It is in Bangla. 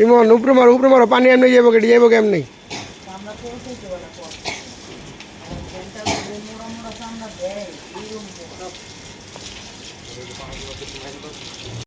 ইমন উপরে মারো উপরে মারো পানি এমনি যাব কেটে যাব কেমনি চামড়া করতে জোগাড় কর আমার ফোনটা যে মোড়া মোড়া চামড়া দেয় এইরকম